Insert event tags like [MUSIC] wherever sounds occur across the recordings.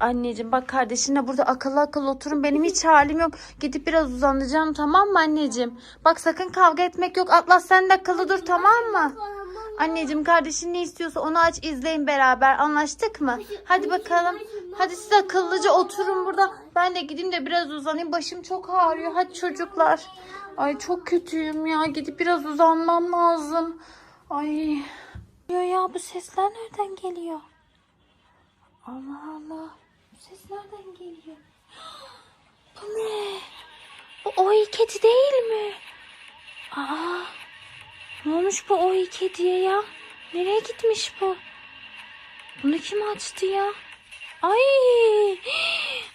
Anneciğim bak kardeşinle burada akıllı akıllı oturun. Benim hiç halim yok. Gidip biraz uzanacağım tamam mı anneciğim? Bak sakın kavga etmek yok. Atlas sen de akıllı dur tamam mı? Anneciğim kardeşin ne istiyorsa onu aç izleyin beraber. Anlaştık mı? Hadi bakalım. Hadi siz akıllıca oturun burada. Ben de gideyim de biraz uzanayım. Başım çok ağrıyor. Hadi çocuklar. Ay çok kötüyüm ya. Gidip biraz uzanmam lazım. Ay. Ya ya bu sesler nereden geliyor? Allah Allah. Bu ses nereden geliyor? [GASPS] Bu ne? Bu oy kedi değil mi? Aa. Ne olmuş bu oy kediye ya? Nereye gitmiş bu? Bunu kim açtı ya? Ay. [GASPS]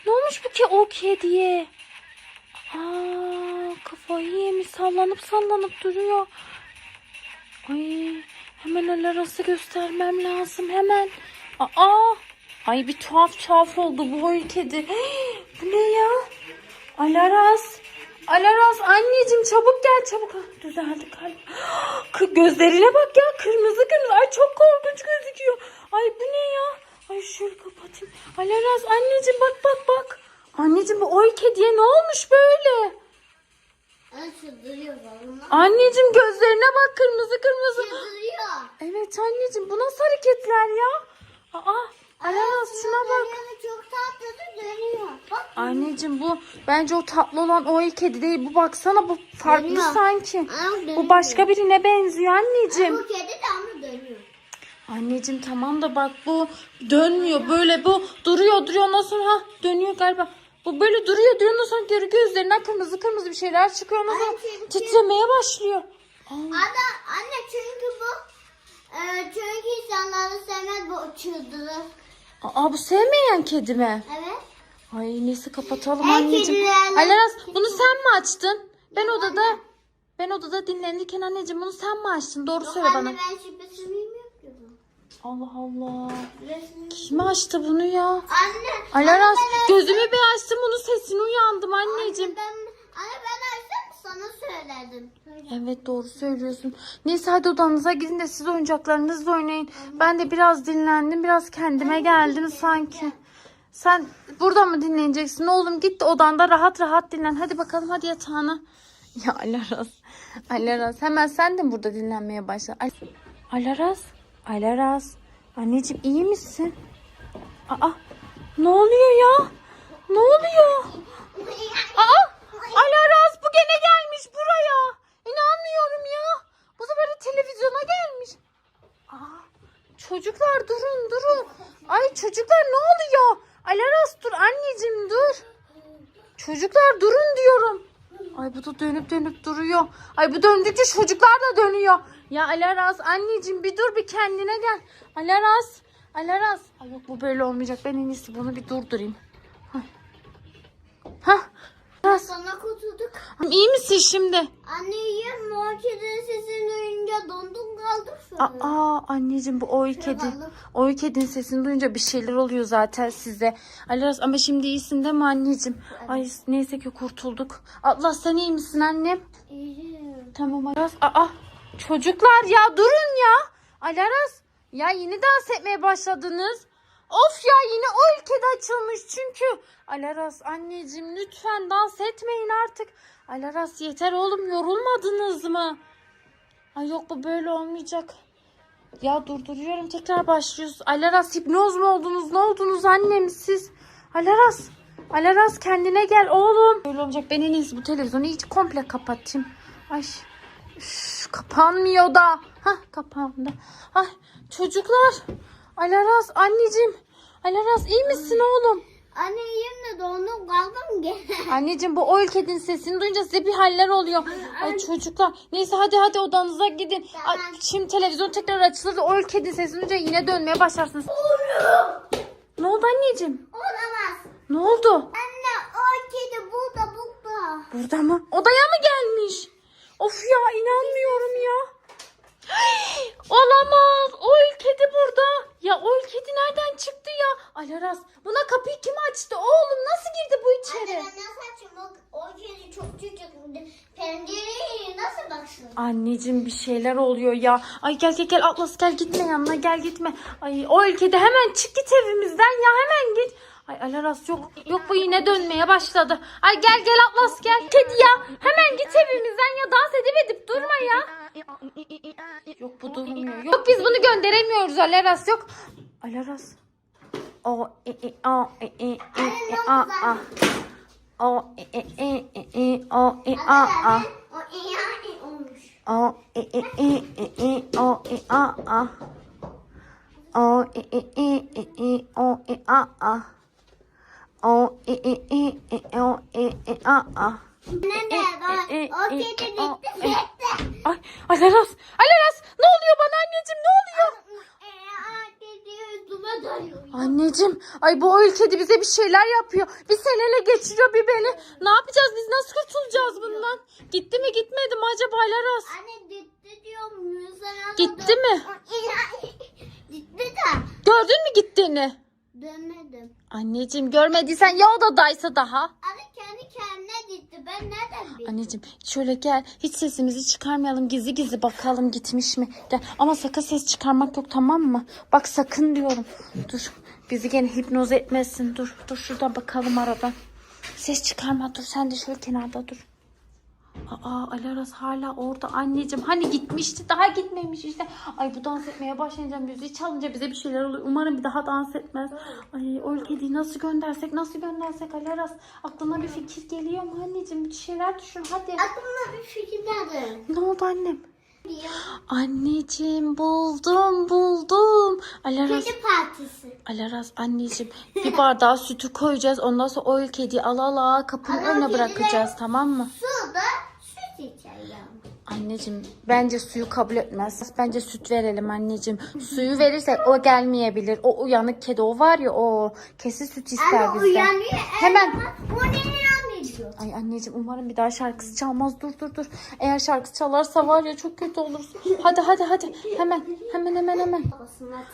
Ne olmuş bu ki o kediye? Aa, kafayı yemiş sallanıp sallanıp duruyor. Ay, hemen el arası göstermem lazım hemen. Aa, ay bir tuhaf tuhaf oldu bu oy kedi. [GASPS] Bu ne ya? Alaras. Alaras anneciğim çabuk gel çabuk. Ah, Düzeldi kalp. [GASPS] Gözlerine bak ya kırmızı kırmızı. Ay çok korkunç gözüküyor. Ay bu ne ya? Ay şöyle kapatayım. Alaras anneciğim bak bak bak. Anneciğim bu oy kediye ne olmuş böyle? Anneciğim gözlerine bak kırmızı kırmızı. Evet anneciğim bu nasıl hareketler ya? Aa Alaras şuna bak. Çok tatlı da dönüyor. Bak. Anneciğim bu bence o tatlı olan o el kedi değil. Bu baksana bu farklı Dönüyor. sanki. Ama dönüyor. Bu başka birine benziyor anneciğim. Bu kedi de ama dönüyor. Anneciğim tamam da bak bu dönmüyor böyle bu duruyor duruyor ondan sonra ha dönüyor galiba. Bu böyle duruyor duruyor ondan sonra geri gözlerinden kırmızı kırmızı bir şeyler çıkıyor ondan sonra Ay, çünkü- titremeye başlıyor. Anne, anne çünkü bu e, çünkü insanları sevmez bu çıldırır. Aa bu sevmeyen kedi mi? Evet. Ay neyse kapatalım Her anneciğim. kedilerle- Alaras bunu sen mi açtın? Ben odada ben odada dinlenirken anneciğim bunu sen mi açtın? Doğru Yok söyle anne bana. ben. Allah Allah. Kim açtı bunu ya? Anne. Alaras anne, ben- gözümü bir açtım onun sesini uyandım anneciğim. Anne ben, anne ben açsam sana söyledim. Evet doğru söylüyorsun. Neyse hadi odanıza gidin de siz oyuncaklarınızla oynayın. Ben de biraz dinlendim. Biraz kendime geldim sanki. Sen burada mı dinleneceksin? Oğlum git de odanda rahat rahat dinlen. Hadi bakalım hadi yatağına. [LAUGHS] Ya Alaras. Alaras hemen sen de burada dinlenmeye başla? Al- Alaras. Alaras. Anneciğim iyi misin? Aa ne oluyor ya? Ne oluyor? [LAUGHS] Aa Alaras bu gene gelmiş buraya. İnanmıyorum ya. Bu sefer de televizyona gelmiş. Aa, çocuklar durun durun. Ay çocuklar ne oluyor? Alaras dur anneciğim dur. Çocuklar durun diyorum. Ay bu da dönüp dönüp duruyor. Ay bu döndükçe çocuklar da dönüyor. Ya Alaras anneciğim bir dur bir kendine gel. Alaras. Alaras. Ay yok bu böyle olmayacak. Ben en iyisi bunu bir durdurayım. Hah. Alaras. Sana kurtulduk. İyi misin şimdi? Anne yiyeyim o kedinin sesini duyunca dondum kaldım şöyle. Aa anneciğim bu oy kedi. Oy kedinin sesini duyunca bir şeyler oluyor zaten size. Alaras ama şimdi iyisin değil mi anneciğim? Ay neyse ki kurtulduk. Allah sen iyi misin annem? İyiyim. Tamam Alaras. Aa çocuklar ya durun ya. Alaras ya yeni dans etmeye başladınız. Of ya yine o ülkede açılmış çünkü. Alaras anneciğim lütfen dans etmeyin artık. Alaras yeter oğlum yorulmadınız mı? Ay yok bu böyle olmayacak. Ya durduruyorum tekrar başlıyoruz. Alaras hipnoz mu oldunuz? Ne oldunuz annem siz? Alaras. Alaras kendine gel oğlum. Böyle olacak ben en iyisi bu televizyonu iyice komple kapatayım. Ay. Üf, kapanmıyor da. Hah kapandı. Ay çocuklar. Alaras anneciğim. Alaras iyi misin oğlum? Anne yiyeyim de dondum kaldım gene. [LAUGHS] Anneciğim bu oil kedinin sesini duyunca size bir haller oluyor. Ay çocuklar. Neyse hadi hadi odanıza gidin. Ay, şimdi televizyon tekrar açılır da oil kedinin sesini duyunca yine dönmeye başlarsınız. Ne oldu anneciğim? Olamaz. Ne oldu? Anne o kedi burada burada. Burada mı? Odaya mı gelmiş? Of ya inanmıyorum ya. Ay, Olamaz. O kedi burada. Ya o kedi nereden çıktı ya? Alaras buna kapıyı kim açtı? Oğlum nasıl girdi bu Anne içeri? ben nasıl açayım? O, o kedi çok küçük. Pencereye nasıl baksın? Anneciğim bir şeyler oluyor ya. Ay gel gel gel Atlas gel gitme yanına gel gitme. Ay o ülkede hemen çık git evimizden ya hemen git. Ay Ay Alaras yok. Yok bu yine dönmeye başladı. Ay gel gel Atlas gel. Kedi ya hemen git evimizden ya dans edip edip durma ya. Yok bu durmuyor. Yok biz bunu gönderemiyoruz Alaras yok. Alaras. O e e a e e e e a a. O e e e e e o e a a. O. O e e e e e o e a a. O e e e e e o e a a. O e e e e o e e a a. Ne de bak. e, O e, kedi e, o, e. gitti. Ay Alaras Alaras ne oluyor bana anneciğim ne oluyor? Dönüyor. Anneciğim ay bu öyle kedi bize bir şeyler yapıyor. Bir seni ele geçiriyor bir beni. Ne yapacağız biz nasıl kurtulacağız bundan? Gitti mi gitmedi mi acaba Alaras? Anne gitti diyorum. Gitti mi? Gitti de. Gördün mü gittiğini? Dönmedim. Anneciğim görmediysen ya odadaysa daha. Anne kendi kendine gitti. Ben nereden bileyim? Anneciğim şöyle gel hiç sesimizi çıkarmayalım gizli gizli bakalım gitmiş mi? Gel ama sakın ses çıkarmak yok tamam mı? Bak sakın diyorum. Dur bizi gene hipnoz etmesin dur dur şuradan bakalım aradan. Ses çıkarma dur sen de şöyle kenarda dur. Aa Alaras hala orada anneciğim hani gitmişti daha gitmemiş işte. Ay bu dans etmeye başlayınca müziği çalınca bize bir şeyler oluyor. Umarım bir daha dans etmez. Ay o kediyi nasıl göndersek nasıl göndersek Alaras aklına bir fikir geliyor mu anneciğim bir şeyler düşün hadi. Aklımda bir fikir geldi. Ne oldu annem? Anneciğim buldum buldum. Alaras, Kedi partisi. Alaras anneciğim bir bardağa sütü koyacağız. Ondan sonra o kediyi ala ala kapının önüne bırakacağız tamam mı? Su da süt içer yani. Anneciğim bence suyu kabul etmez. Bence süt verelim anneciğim. Suyu verirsek o gelmeyebilir. O uyanık kedi o var ya o kesin süt ister Anne bizden. uyanıyor. Hemen. Ama O anlıyor? Ay anneciğim umarım bir daha şarkısı çalmaz. Dur dur dur. Eğer şarkısı çalarsa var ya çok kötü olursun. Hadi hadi hadi. Hemen hemen hemen hemen.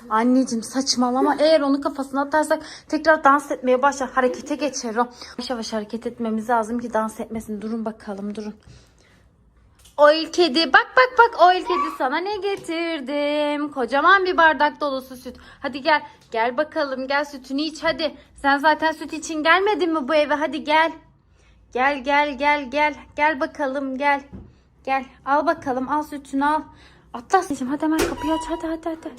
Anneciğim saçmalama. Eğer onu kafasına atarsak tekrar dans etmeye başlar. Harekete geçer o. Yavaş yavaş hareket etmemiz lazım ki dans etmesin. Durun bakalım durun. Oil kedi bak bak bak oil kedi sana ne getirdim. Kocaman bir bardak dolusu süt. Hadi gel gel bakalım gel sütünü iç hadi. Sen zaten süt için gelmedin mi bu eve hadi gel. Gel gel gel gel gel bakalım gel. Gel al bakalım al sütünü al. Atlas anneciğim hadi hemen kapıyı aç hadi hadi hadi.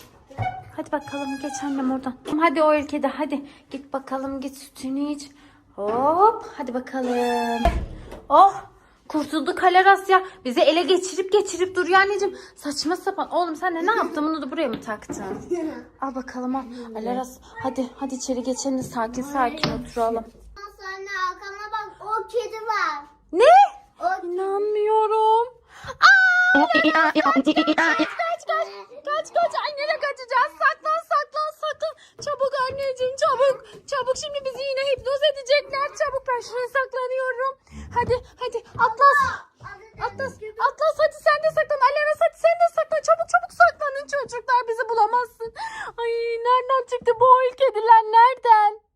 Hadi bakalım geç annem oradan. Hadi o ülkede hadi. Git bakalım git sütünü iç. Hop hadi bakalım. Oh kurtulduk Haleras ya. Bizi ele geçirip geçirip duruyor anneciğim. Saçma sapan. Oğlum sen de ne yaptın bunu da buraya mı taktın? [LAUGHS] Al bakalım al. Haleras hadi hadi içeri geçelim de sakin sakin oturalım. Sonra arkama bak o kedi var. Ne? O İnanmıyorum. Aa! Kaç kaç. Kaç kaç. Ay nereye kaçacağız? Saklan saklan saklan. Çabuk anneciğim çabuk. Çabuk şimdi bizi yine hipnoz edecekler. Çabuk ben şuraya saklanıyorum. Hadi hadi Atlas. Atlas. Atlas hadi sen de saklan. Alaves hadi sen de saklan. Çabuk çabuk saklanın çocuklar bizi bulamazsın. Ay nereden çıktı bu oil kediler nereden?